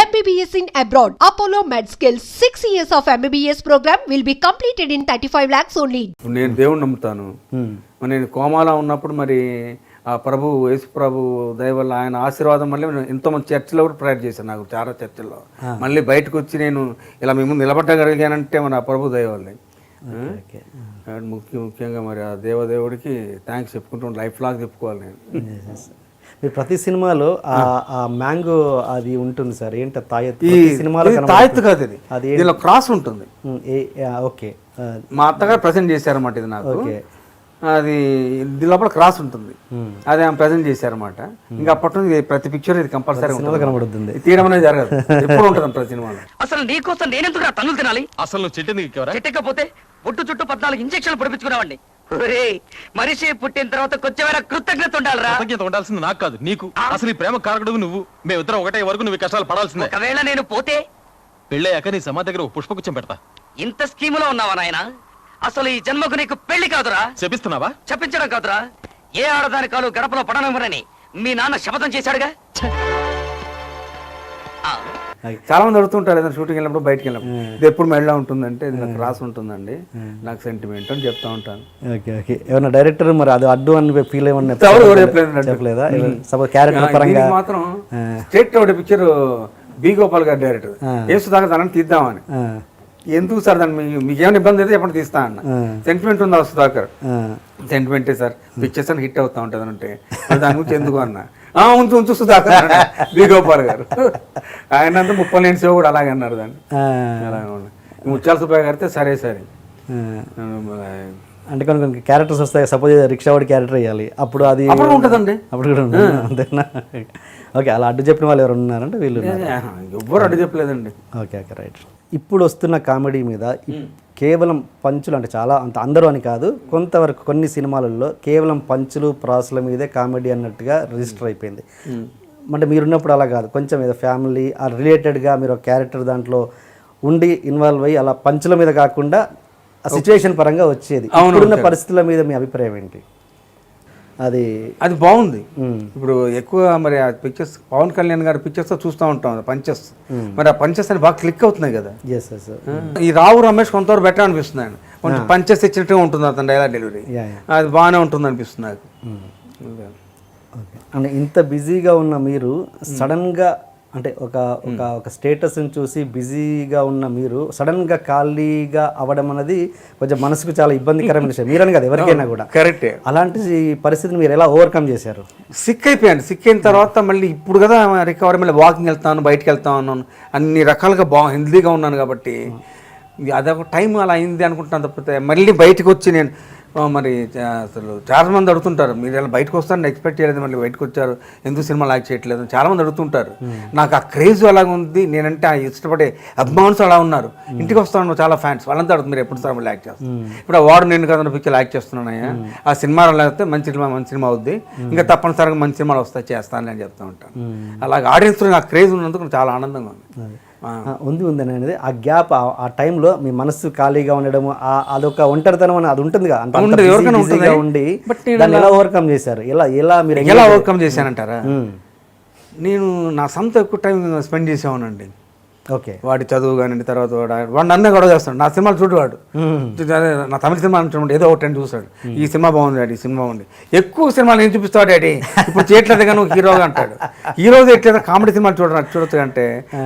MBBS in abroad. Apollo MedSkill 6 years of MBBS program will be completed in 35 lakhs only. నేను దేవుణ్ణి నమ్ముతాను. మరి నేను కోమాలో ఉన్నప్పుడు మరి ఆ ప్రభు యేసు ప్రభు దయ వల్ల ఆయన ఆశీర్వాదం వల్ల నేను ఎంతోమంది చర్చిలో కూడా ప్రేయర్ చేశాను నాకు చాలా చర్చిల్లో. మళ్ళీ బయటకు వచ్చి నేను ఇలా మీ ముందు నిలబడగలిగానంటే మన ఆ ప్రభు దయ వల్లే. ముఖ్య ముఖ్యంగా మరి ఆ దేవదేవుడికి థ్యాంక్స్ చెప్పుకుంటూ లైఫ్ లాగ్ చెప్పుకోవాలి నేను. మీరు ప్రతి సినిమాలో ఆ ఆ. మ్యాంగో అది ఉంటుంది సార్. ఏంటి తాయెత్తు? ఈ సినిమాలో. తాయెత్తు కాదు ఇది. అది దీనిలో క్రాస్ ఉంటుంది. ఓకే. మా అత్తగారు ప్రజెంట్ చేశారన్నమాట ఇది నాకు. ఓకే. అది దీని లోపల క్రాస్ ఉంటుంది. అది ఆమె ప్రజెంట్ చేశారన్నమాట. ఇంకా అప్పటి నుంచి ప్రతి పిక్చర్ ఇది కంపల్సరీ సినిమాలో కనబడుతుంది. తీయడం అనేది జరగదు. ఎప్పుడు ఉంటుంది ప్రతి సినిమాలో? అసలు నీకోసం నేనెందుకు నా తన్నులు తినాలి? అసలు చెట్టు చెట్టకపోతే ఒట్టు చుట్టూ పద్నాలుగు ఇంజక్షన్లు పొడిపించుకున్నావండి ఒరేయ్, మనిషి పుట్టిన తర్వాత కొంచెమైనా కృతజ్ఞత ఉండాలిరా. కృతజ్ఞత ఉండాల్సింది నాకు కాదు నీకు. అసలు ఈ ప్రేమ కారకుడు నువ్వు. మేమిద్దరం ఒకటే వరకు నువ్వు ఈ కష్టాలు పడాల్సిందే. ఒకవేళ నేను పోతే? పెళ్ళయ్యాక నీ సమాధి దగ్గర ఒక పుష్పగుచ్చం పెడతా. ఇంత స్కీములో ఉన్నావా నాయన? అసలు ఈ జన్మకు నీకు పెళ్ళి కాదురా? చెప్పిస్తున్నావా చెప్పించడం కాదురా. ఏ ఆడదాని కాలు గడపలో పడనివ్వరని మీ నాన్న శపథం చేశాడుగా? చాలా మంది అడుగుతుంటారు ఏదైనా షూటింగ్ వెళ్ళినప్పుడు బయటకు వెళ్ళినప్పుడు. ఇది ఎప్పుడు మెడలో ఉంటుందంటే ఇది నాకు క్రాస్ ఉంటుందండి. నాకు సెంటిమెంట్ అని చెప్తా ఉంటాను. Okay okay. ఏమన్నా డైరెక్టర్ మరి అది అడ్డు అని ఫీల్ ఏమన్నా చెప్పలేదు? సపోజ్ క్యారెక్టర్ పరంగా మాత్రం స్టేట్ ఒకటి పిక్చర్ బి గోపాల్ గారి డైరెక్టర్ ఏ సుధాకర్ దాన్ని తీద్దామని. ఎందుకు సార్ దాన్ని మీకు ఏమైనా ఇబ్బంది అయితే చెప్పండి తీస్తా అన్న. సెంటిమెంట్ ఉందా సుధాకర్? సెంటిమెంటే సార్. పిక్చర్స్ అని హిట్ అవుతా ఉంటుంది అంటే దాని గురించి ఎందుకు అన్న? ఉంచు ఉంచు సుధాకర్. బి గోపాల్ గారు. ఆయన అంతా ముప్పై లేని సేవ కూడా అలాగే అన్నారు దాన్ని. అలాగే ముత్యాల సుబ్బయ్య గారితే సరే సరే. అంటే కొన్ని కొన్ని క్యారెక్టర్స్ వస్తాయి. సపోజ్ రిక్షా వాడి క్యారెక్టర్ వేయాలి. అప్పుడు అది అప్పుడు ఉంటుందండి. అప్పుడు కూడా ఉంటుంది. అంతేనా? ఓకే అలా అడ్డు చెప్పిన వాళ్ళు ఎవరు ఉన్నారంటే వీళ్ళు. ఎవ్వరు అడ్డు చెప్పలేదండి. Okay okay right. ఇప్పుడు వస్తున్న కామెడీ మీద కేవలం పంచులు అంటే చాలా అంత అందరూ అని కాదు కొంతవరకు కొన్ని సినిమాలలో కేవలం పంచులు ప్రాసుల మీదే కామెడీ అన్నట్టుగా రిజిస్టర్ అయిపోయింది. అంటే మీరున్నప్పుడు అలా కాదు కొంచెం ఏదో ఫ్యామిలీ ఆ రిలేటెడ్గా మీరు ఒక క్యారెక్టర్ దాంట్లో ఉండి ఇన్వాల్వ్ అయ్యి అలా పంచుల మీద కాకుండా ఆ సిచ్యువేషన్ పరంగా వచ్చేది. ఇప్పుడున్న పరిస్థితుల మీద మీ అభిప్రాయం ఏంటి? అది అది బాగుంది. ఇప్పుడు ఎక్కువ మరి ఆ పిక్చర్స్ పవన్ కళ్యాణ్ గారి పిక్చర్స్ చూస్తూ ఉంటాం పంచెస్ మరి ఆ పంచెస్ అని బాగా క్లిక్ అవుతున్నాయి కదా. ఈ రావు రమేష్ కొంతవరకు బెటర్ అనిపిస్తుంది ఆయన. కొంచెం పంచెస్ ఇచ్చినట్టుగా ఉంటుంది అతని డైలాగ్ డెలివరీ అది బాగానే ఉంటుంది అనిపిస్తుంది నాకు. ఇంత బిజీగా ఉన్న మీరు సడన్గా అంటే ఒక ఒక ఒక స్టేటస్ని చూసి బిజీగా ఉన్న మీరు సడన్గా ఖాళీగా అవ్వడం అనేది కొంచెం మనసుకు చాలా ఇబ్బందికరమైన విషయం. మీరని కాదు ఎవరికైనా కూడా. కరెక్టే. అలాంటి పరిస్థితిని మీరు ఎలా ఓవర్కమ్ చేశారు? సిక్ అయిపోయాను. సిక్ అయిన తర్వాత మళ్ళీ ఇప్పుడు కదా రికవరీ మళ్ళీ వాకింగ్ వెళ్తాను బయటకు వెళ్తా ఉన్నాను అన్ని రకాలుగా బా హెల్దీగా ఉన్నాను కాబట్టి అదొక టైం అలా అయింది అనుకుంటున్నాను తప్పితే మళ్ళీ బయటకు వచ్చి నేను మరి అసలు చాలా మంది అడుగుతుంటారు మీరు ఇలా బయటకు వస్తారని ఎక్స్పెక్ట్ చేయలేదు మళ్ళీ బయటకు వచ్చారు ఎందుకు సినిమా లాక్ చేయట్లేదు? అని చాలా మంది అడుగుతుంటారు. నాకు ఆ క్రేజ్ అలాగ ఉంది నేనంటే ఆ ఇష్టపడే అభిమానులు అలా ఉన్నారు. ఇంటికి వస్తాను చాలా ఫ్యాన్స్ వాళ్ళంతా అడుగుతుంది మీరు ఎప్పుడు సార్ మళ్ళీ యాక్ట్ చేస్తాను ఇప్పుడు ఆ వాడు నేను కదా పిక్చర్ యాక్ట్ చేస్తున్నానయ్యా. ఆ సినిమా లేకపోతే మంచి సినిమా మంచి సినిమా అవుద్ది. ఇంకా తప్పనిసరిగా మంచి సినిమాలు వస్తాయి చేస్తాను అని చెప్తా ఉంటాను. అలాగే ఆడియన్స్లో నాకు క్రేజ్ ఉన్నందుకు చాలా ఆనందంగా ఉంది. ఉంది ఉంది అనేది ఆ గ్యాప్ ఆ టైంలో మీ మనసు ఖాళీగా ఉండడం ఆ అదొక ఒంటరితనం అని అది ఉంటుంది. ఉండి దాన్ని ఎలా ఓవర్కమ్ చేశారు? ఎలా ఎలా మీరు ఎలా ఓవర్కమ్ చేశానంటారా. నేను నా సొంత ఎక్కువ టైం స్పెండ్ చేసేవానండి ఓకే. వాడి చదువు కానీ తర్వాత వాడు వాడు నన్నే గొడవ చేస్తాడు. నా సినిమాలు చూడు వాడు. అదే నా తమిళ సినిమా అంటున్నాడు ఏదో ఒకటి చూస్తాడు. ఈ సినిమా బాగుంది డాడీ ఈ సినిమా బాగుంది. ఎక్కువ సినిమాలు నేను చూపిస్తాడు డాడీ? ఇప్పుడు చేయట్లేదు కానీ హీరోగా అంటాడు. హీరోగా ఎట్లేదు కామెడీ సినిమాలు చూడరా చూడొచ్చు అంటే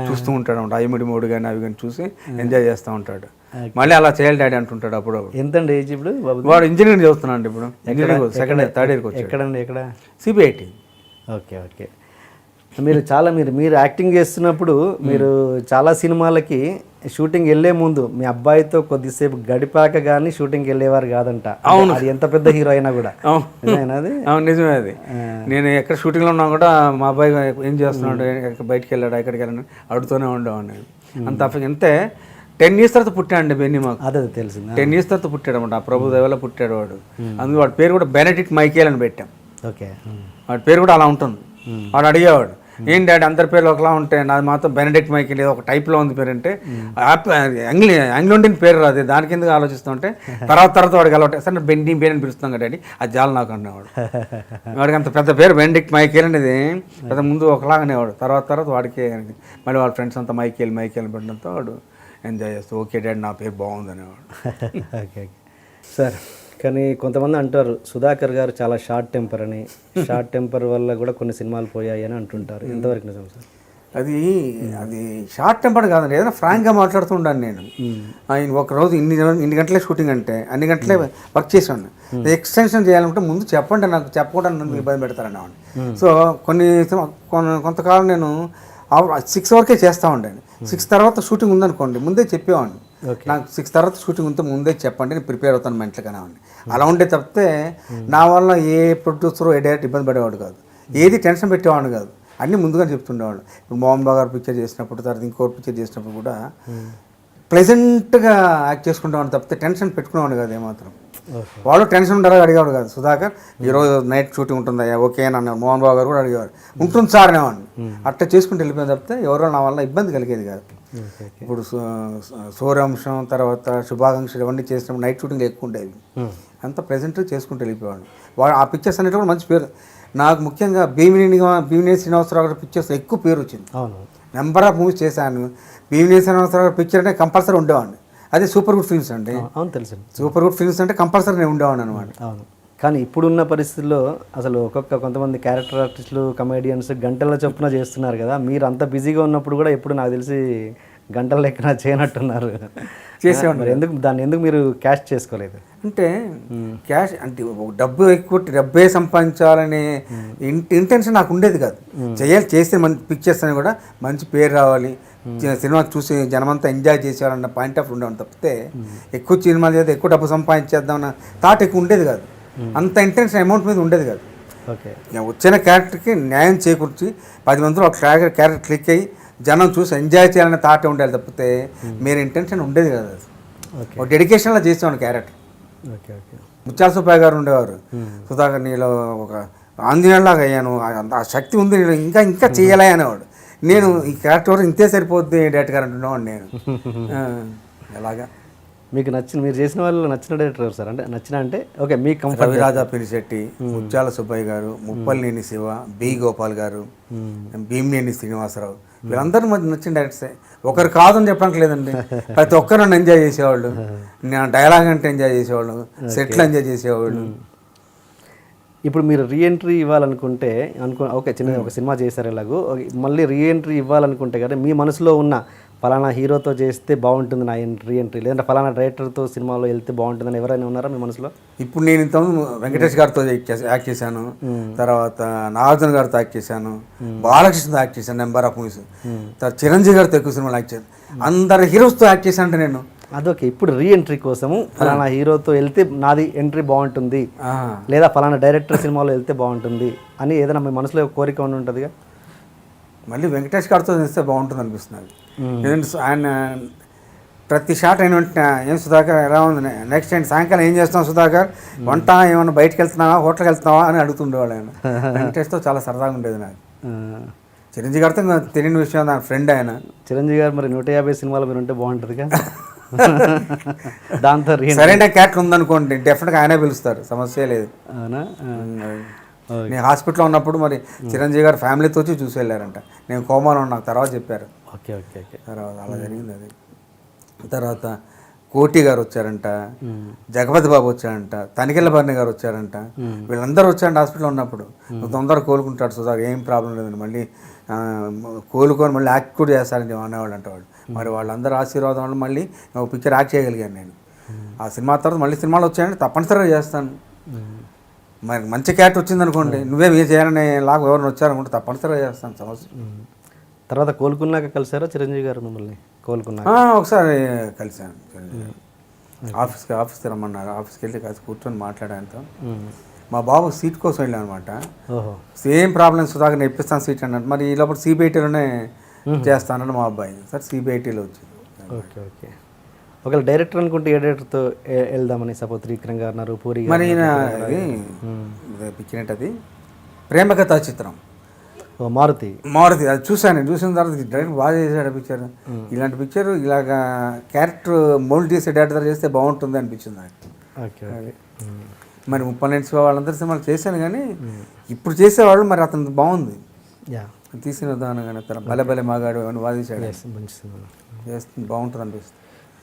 చూస్తూ ఉంటాడు అనమాట. ఐమిడి మూడు కానీ అవి కానీ చూసి ఎంజాయ్ చేస్తూ ఉంటాడు. మళ్ళీ అలా చేయాలి డాడీ అంటుంటాడు అప్పుడు ఎంతండి ఏజ్ ఇప్పుడు వాడు ఇంజనీరింగ్ చదువుతున్నాడు ఇప్పుడు. ఇంజనీరింగ్ సెకండ్ ఇయర్ థర్డ్ ఇయర్కి వచ్చాడు. ఎక్కడండి? ఎక్కడ? సిబిఐటి. Okay okay. మీరు చాలా మీరు మీరు యాక్టింగ్ చేస్తున్నప్పుడు మీరు చాలా సినిమాలకి షూటింగ్ వెళ్ళే ముందు మీ అబ్బాయితో కొద్దిసేపు గడిపాక కానీ షూటింగ్కి వెళ్ళేవారు కాదంట. అంటే అది ఎంత పెద్ద హీరో అయినా కూడా. అవును. నిజమే అది. నేను ఎక్కడ షూటింగ్లో ఉన్నా కూడా మా అబ్బాయి ఏం చేస్తున్నాడు బయటికి వెళ్ళాడు ఎక్కడికి వెళ్ళాడు అడుగుతూనే ఉండేవాడిని అంత అంతే టెన్ ఇయర్స్ తర్వాత పుట్టాడు బెన్నీ మాకు. అదే తెలిసింది. టెన్ ఇయర్స్ తర్వాత పుట్టాడు అనమాట ఆ ప్రభు దేవలో పుట్టాడు వాడు అందుకు వాడి పేరు కూడా బెనడిక్ట్ మైకేల్ అని పెట్టాం. ఓకే. వాడి పేరు కూడా అలా ఉంటుంది. వాడు అడిగేవాడు ఏం డాడీ అందరి పేర్లు ఒకలా ఉంటాయి నాది మాత్రం బెనడెక్ట్ మైకిల్ ఏదో ఒక టైప్లో ఉంది పేరు అంటే ఆంగ్లీ ఆంగ్లోండియన్ పేరు రాదు. దానికి ఎందుకు ఆలోచిస్తుంటే తర్వాత తర్వాత వాడికి అలవాటు సార్ నేను బెండి పేరు అని పిలుస్తాం కదా డాడీ. అది జాల నాకు అనేవాడు వాడికి అంత పెద్ద పేరు బెనడిక్ట్ మైకేల్ అనేది పెద్ద ముందు ఒకలాగా అనేవాడు తర్వాత తర్వాత వాడికి మళ్ళీ వాళ్ళ ఫ్రెండ్స్ అంతా మైకేల్ మైకేల్ పెట్టడంతో వాడు ఎంజాయ్ చేస్తూ ఓకే డాడీ నా పేరు బాగుంది అనేవాడు ఓకే. సార్ కానీ కొంతమంది అంటారు సుధాకర్ గారు చాలా షార్ట్ టెంపర్ అని. షార్ట్ టెంపర్ వల్ల కూడా కొన్ని సినిమాలు పోయాయి అని అంటుంటారు. ఎంతవరకు నిజం సార్? అది అది షార్ట్ టెంపర్ కాదండి. ఏదైనా ఫ్రాంక్గా మాట్లాడుతూ ఉండాను నేను. ఆయన ఒక రోజు ఇన్ని ఇన్ని గంటలే షూటింగ్ అంటే అన్ని గంటలే వర్క్ చేసాను ఎక్స్టెన్షన్ చేయాలంటే ముందు చెప్పండి నాకు చెప్పకుండా నన్ను ఇబ్బంది పెడతారని సో కొన్ని కొంతకాలం నేను సిక్స్ వరకే చేస్తూ ఉండాను. సిక్స్ తర్వాత షూటింగ్ ఉందనుకోండి ముందే చెప్పేవాడిని. నాకు సిక్స్ తర్వాత షూటింగ్ ఉంటే ముందే చెప్పండి నేను ప్రిపేర్ అవుతాను మెంటల్ కానివ్వండి అలా ఉండే తప్పితే నా వల్ల ఏ ప్రొడ్యూసర్ ఏ డైరెక్ట్ ఇబ్బంది పడేవాడు కాదు. ఏది టెన్షన్ పెట్టేవాడు కాదు. అన్నీ ముందుగా చెప్తుండేవాళ్ళు. ఇప్పుడు మోహన్ బాబు గారు పిక్చర్ చేసినప్పుడు తర్వాత ఇంకో పిక్చర్ చేసినప్పుడు కూడా ప్లెజెంట్గా యాక్ట్ చేసుకుంటామని తప్పితే టెన్షన్ పెట్టుకునేవాడు కాదు ఏమాత్రం. వాడు టెన్షన్ ఉండగా అడిగేవాడు కాదు. సుధాకర్ ఈరోజు నైట్ షూటింగ్ ఉంటుందా? ఓకే అని అన్నాడు. మోహన్ బాబు గారు కూడా అడిగేవాడు ఉంటుంది సార్ అనేవాడిని. అట్లా చేసుకుంటూ వెళ్ళిపోయిన తప్పితే ఎవరో నా వల్ల ఇబ్బంది కలిగేది కాదు. ఇప్పుడు సూర్యాంశం తర్వాత శుభాకాంక్షలు ఇవన్నీ చేసినప్పుడు నైట్ షూటింగ్ ఎక్కువ ఉండేవి అంత ప్రెజెంట్ చేసుకుంటూ వెళ్ళిపోయాడు వాడు ఆ పిక్చర్స్ అనేవి కూడా మంచి పేరు. నాకు ముఖ్యంగా భీమిని భీమిని శ్రీనివాసరావు గారి పిక్చర్స్ ఎక్కువ పేరు వచ్చింది. నెంబర్ ఆఫ్ మూవీస్ చేశాను. భీమిని శ్రీనివాసరావు గారి పిక్చర్ అంటే కంపల్సరీ ఉండేవాడిని. అదే సూపర్ గుడ్ ఫిల్మ్స్ అండి. అవును తెలుసండి సూపర్ గుడ్ ఫిల్మ్స్ అంటే కంపల్సరీ నేను ఉండేవాడిని అనమాట అవును. కానీ ఇప్పుడున్న పరిస్థితుల్లో అసలు ఒక్కొక్క కొంతమంది క్యారెక్టర్ ఆర్టిస్టులు కమేడియన్స్ గంటల చొప్పున చేస్తున్నారు కదా. మీరు అంత బిజీగా ఉన్నప్పుడు కూడా ఎప్పుడు నాకు తెలిసి గంటల లెక్కన చేయనట్టున్నారు. చేసేవాడిని. మరి ఎందుకు దాన్ని ఎందుకు మీరు క్యాష్ చేసుకోలేదు? అంటే క్యాష్ అంటే డబ్బు ఎక్కువ డబ్బే సంపాదించాలనే ఇంటెన్షన్ నాకు ఉండేది కాదు. చేయాలి చేస్తే మంచి పిక్చర్స్ అని కూడా మంచి పేరు రావాలి. సినిమా చూసి జనమంతా ఎంజాయ్ చేసేవాలన్న పాయింట్ ఆఫ్ ఉండేవాడు తప్పితే ఎక్కువ సినిమాలు చేస్తే ఎక్కువ డబ్బు సంపాదించేద్దాం అన్న థాట్ ఎక్కువ ఉండేది కాదు. అంత ఇంటెన్షన్ అమౌంట్ మీద ఉండేది కాదు. ఓకే. వచ్చిన క్యారెక్టర్కి న్యాయం చేకూర్చి పది మందిలో ఒక క్యారెక్టర్ క్యారెక్టర్ క్లిక్ అయ్యి జనం చూసి ఎంజాయ్ చేయాలనే థాట్ ఉండాలి తప్పితే మీరు ఇంటెన్షన్ ఉండేది కదా అది. ఒక డెడికేషన్లో చేసేవాడు క్యారెక్టర్ ఓకే ఓకే. ముత్యాల సుబ్బయ్య గారు ఉండేవారు. సుధాకర్ నీలో ఒక ఆంజనేయులాగా అయ్యాను. ఆ- శక్తి ఉంది నీలో. ఇంకా ఇంకా చేయాలి అనేవాడు. నేను ఈ క్యారెక్టర్ ఇంతే సరిపోద్ది డైరెక్ట్ గారు అంటున్నాడు నేను. ఎలాగా? మీకు నచ్చిన మీరు చేసిన వాళ్ళు నచ్చిన డైరెక్టర్ ఎవరు సార్? అంటే నచ్చిన అంటే ఓకే మీకు కంఫర్ట్ రవిరాజా పినిశెట్టి ముత్యాల సుబ్బయ్య గారు ముప్పలనేని శివ బి గోపాల్ గారు భీమినేని శ్రీనివాసరావు. వీళ్ళందరూ మధ్య నచ్చిన డైరెక్టర్సే ఒకరు కాదని చెప్పడానికి లేదండి. ప్రతి ఒక్కరు నన్ను ఎంజాయ్ చేసేవాళ్ళు. నా డైలాగ్ అంటే ఎంజాయ్ చేసేవాళ్ళు. సెట్లు ఎంజాయ్ చేసేవాళ్ళు. ఇప్పుడు మీరు రీఎంట్రీ ఇవ్వాలనుకుంటే అనుకో ఓకే చిన్న ఒక సినిమా చేశారు ఎలాగో ఓకే, మళ్ళీ రీఎంట్రీ ఇవ్వాలనుకుంటే కదా మీ మనసులో ఉన్న ఫలానా హీరోతో చేస్తే బాగుంటుంది నా రీఎంట్రీ లేదంటే ఫలానా డైరెక్టర్తో సినిమాలో వెళ్తే బాగుంటుందని ఎవరైనా ఉన్నారా మీ మనసులో? ఇప్పుడు నేను ఇంత వెంకటేష్ గారితో యాక్ట్ చేశాను. తర్వాత నాగార్జున గారితో యాక్ట్ చేశాను. బాలకృష్ణతో యాక్ట్ చేశాను నెంబర్ ఆఫ్ మూవీస్. తర్వాత చిరంజీవి గారితో ఎక్కువ సినిమాలు యాక్ట్ చేశాను. అందరు హీరోస్తో యాక్ట్ చేశాను అంటే నేను అదొకే ఇప్పుడు రీఎంట్రీ కోసము ఫలానా హీరోతో వెళ్తే నాది ఎంట్రీ బాగుంటుంది. లేదా ఫలానా డైరెక్టర్ సినిమాలో వెళ్తే బాగుంటుంది అని ఏదైనా మీ మనసులో కోరిక ఉండి ఉంటుందిగా? మళ్ళీ వెంకటేష్ గారితో చేస్తే బాగుంటుంది అనిపిస్తుంది ఎందుకంటే ఆయన ప్రతి షాట్ అయిన వెంటనే ఏం సుధాకర్ ఎలా ఉంది? నెక్స్ట్ టైం సాయంకాలం ఏం చేస్తాం సుధాకర్? వంట ఏమన్నా బయటకు వెళ్తున్నావా? హోటల్కి వెళ్తున్నావా? అని అడుగుతుండేవాడు ఆయన. వెంకటేష్తో చాలా సరదాగా ఉండేది నాకు. చిరంజీవి గారితో తెలియని విషయం నా ఫ్రెండ్ ఆయన. చిరంజీవి గారు మరి నూట యాభై సినిమాలు మీరు ఉంటే బాగుంటుందిగా? దాంతో సరైన క్యారెక్టర్ ఉందనుకోండి డెఫినెట్గా ఆయనే పిలుస్తారు సమస్య లేదు. అవునా? నేను హాస్పిటల్లో ఉన్నప్పుడు మరి చిరంజీవి గారు ఫ్యామిలీతో వచ్చి చూసి వెళ్ళారంట. నేను కోమాలో నాకు తర్వాత చెప్పారు. Okay okay okay. తర్వాత అలా జరిగింది అది. తర్వాత కోటి గారు వచ్చారంట జగపతి బాబు వచ్చారంట తనికెళ్ళ భరణి గారు వచ్చారంట. వీళ్ళందరూ వచ్చారంట హాస్పిటల్లో ఉన్నప్పుడు. తొందరగా కోలుకుంటాడు సుధా ఏం ప్రాబ్లం లేదండి మళ్ళీ కోలుకొని మళ్ళీ యాక్ట్ కూడా చేస్తారని అనేవాళ్ళు అంట వాడు మరి వాళ్ళందరూ ఆశీర్వాదం వల్ల మళ్ళీ ఒక పిక్చర్ యాక్ట్ చేయగలిగాను నేను. ఆ సినిమా తర్వాత మళ్ళీ సినిమాలు వచ్చాయంటే తప్పనిసరిగా చేస్తాను. మరి మంచి క్యారెక్టర్ వచ్చింది అనుకోండి నువ్వే మీరు చేయాలని లాగా ఎవరిని వచ్చారనుకుంటే తప్పనిసరిగా చేస్తాను సమస్య. తర్వాత కోలుకున్నాక కలిసారా చిరంజీవి గారు మిమ్మల్ని? కోలుకున్నాక. ఆ, ఒకసారి కలిశాను చిరంజీవి. ఆఫీస్కి ఆఫీస్కి రమ్మన్నారు. ఆఫీస్కి వెళ్ళి కాస్త కూర్చొని మాట్లాడాను. మా బాబు సీట్ కోసం వెళ్ళాను అనమాట ఓహో. సేమ్ ప్రాబ్లమ్ సుధాకర్ నేను ఇప్పిస్తాను సీట్ అన్నట్టు మరి ఈ లోపల సిబిఐటీలోనే చేస్తానని మా అబ్బాయి. సార్ సిబిఐటీలో వచ్చింది. Okay okay. ఒకవేళ డైరెక్టర్ అనుకుంటే ఏ డైరెక్టర్తో వెళ్దామని సపోజ్ త్రివిక్రమ్ గారు ఉన్నారు పూరి మరి పిక్కినట్టు అది ప్రేమ కథా చిత్రం. మారుతి. మారుతి అది చూశాను చూసిన తర్వాత డైరెక్ట్ బాగా చేశాడు పిక్చర్ ఇలాంటి పిక్చర్ ఇలాగా క్యారెక్టర్ మోల్డ్ చేసే డేటర్ చేస్తే బాగుంటుంది అనిపించింది నాకు. ఓకే మరి ముప్పై నైట్స్ వాళ్ళందరి సినిమాలు చేశాను కానీ ఇప్పుడు చేసేవాడు మరి అతను బాగుంది. తీసిన విధానం కానీ తన భలే భలే మాగాడు అని వాదించాడు? చేస్తుంది బాగుంటుంది అనిపిస్తుంది.